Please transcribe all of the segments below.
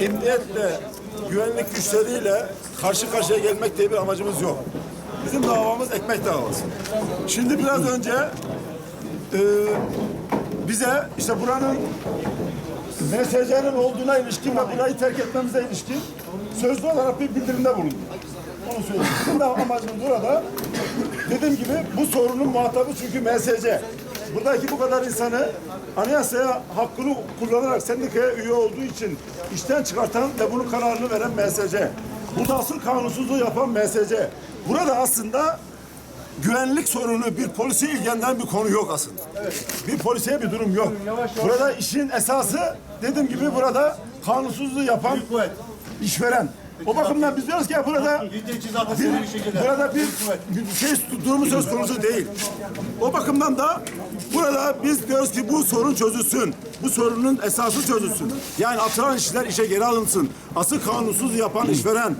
emniyetle, güvenlik güçleriyle karşı karşıya gelmek diye bir amacımız yok. Bizim davamız ekmek davası. Şimdi biraz önce e, bize işte buranın MSC'nin olduğuna ilişkin ve burayı terk etmemize ilişkin sözlü olarak bir bildirimde bulundu. Onu söyleyeyim. Bizim de amacımız burada dediğim gibi bu sorunun muhatabı çünkü MSC. Buradaki bu kadar insanı anayasaya hakkını kullanarak sendikaya üye olduğu için işten çıkartan ve bunun kararını veren MSC. Burada asıl kanunsuzluğu yapan MSC. Burada aslında güvenlik sorunu bir polisi ilgilendiren bir konu yok aslında. Bir polisiye bir durum yok. Burada işin esası dediğim gibi burada kanunsuzluğu yapan işveren. O bakımdan biz diyoruz ki burada bir, burada bir, bir şey durumu söz konusu değil. O bakımdan da burada biz diyoruz ki bu sorun çözülsün. Bu sorunun esası çözülsün. Yani atılan işler işe geri alınsın. Asıl kanunsuz yapan işveren.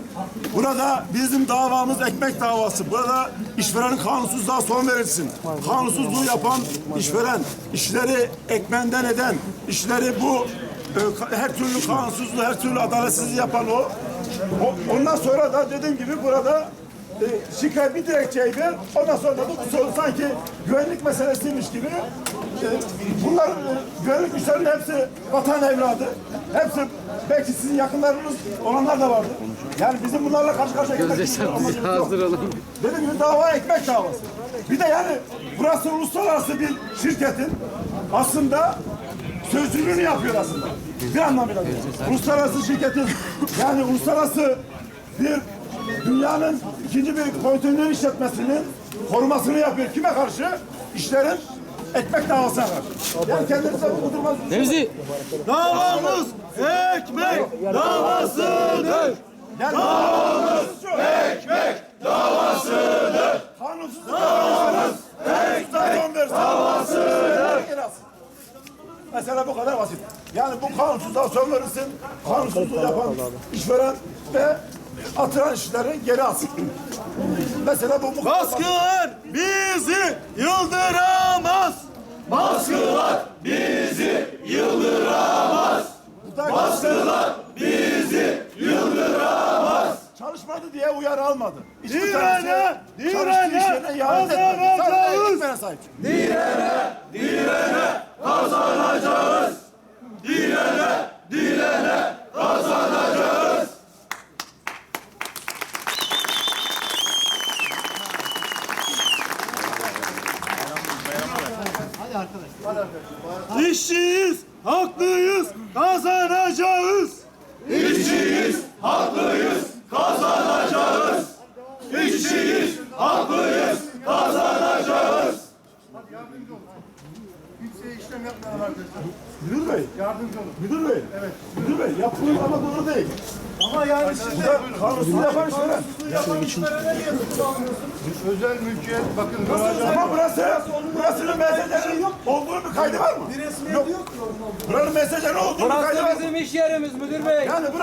Burada bizim davamız ekmek davası. Burada işverenin kanunsuzluğa son verilsin. Kanunsuzluğu yapan işveren, işleri ekmenden eden, işleri bu e, her türlü kanunsuzluğu, her türlü adaletsizliği yapan o. O- Ondan sonra da dediğim gibi burada e, şikayet bir dilekçeyi ver. Ondan sonra da bu sorun sanki güvenlik meselesiymiş gibi. E, bunlar e, güvenlik güçlerinin hepsi vatan evladı. Hepsi belki sizin yakınlarınız olanlar da vardır. Yani bizim bunlarla karşı karşıya gelmek gibi bir amacımız yok. Hazır olun. Dediğim gibi dava ekmek davası. Bir de yani burası uluslararası bir şirketin aslında sözcülüğünü yapıyor aslında. Bir anlamıyla. Uluslararası şirketin yani uluslararası bir dünyanın ikinci bir konteyner işletmesinin korumasını yapıyor. Kime karşı? İşlerin ekmek davasına karşı. Yani kendinize bu duruma Remzi. Davamız ekmek davasıdır. yani davamız ekmek davasıdır. Kanunsuzluk davamız ekmek davasıdır. Mesela bu kadar basit. Yani bu kanunsuzluğa son verirsin. Kanunsuzluğu yapan işveren ve atılan işlerin geri alsın. Mesela bu bu. Baskılar bizi yıldıramaz. Baskılar bizi yıldıramaz. Baskılar bizi yıldıramaz. Çalışmadı diye uyarı almadı. Hiçbir Direne, tanesi direne, çalıştığı işlerine ihanet etmedi. Sadece kazanacağız. ekmeğine sahip çıktı. Kazanacağız. İşçiyiz, haklıyız, kazanacağız. İşçiyiz, haklıyız, kazanacağız. İşçiyiz, haklıyız, kazanacağız. Müdür Bey. Yardımcı olun. Müdür Bey. Evet. Müdür Bey yaptığınız ama doğru değil. Ama yani siz de Kanunsuz yapan işveren. Özel mülkiyet bakın Ama burası, burasının mesajının olduğunu bir kaydı var mı? bir resmiyeti yok olduğu. Buranın mesajının olduğunu bir kaydı var Burası mı? bizim iş yerimiz müdür bey. Yani burası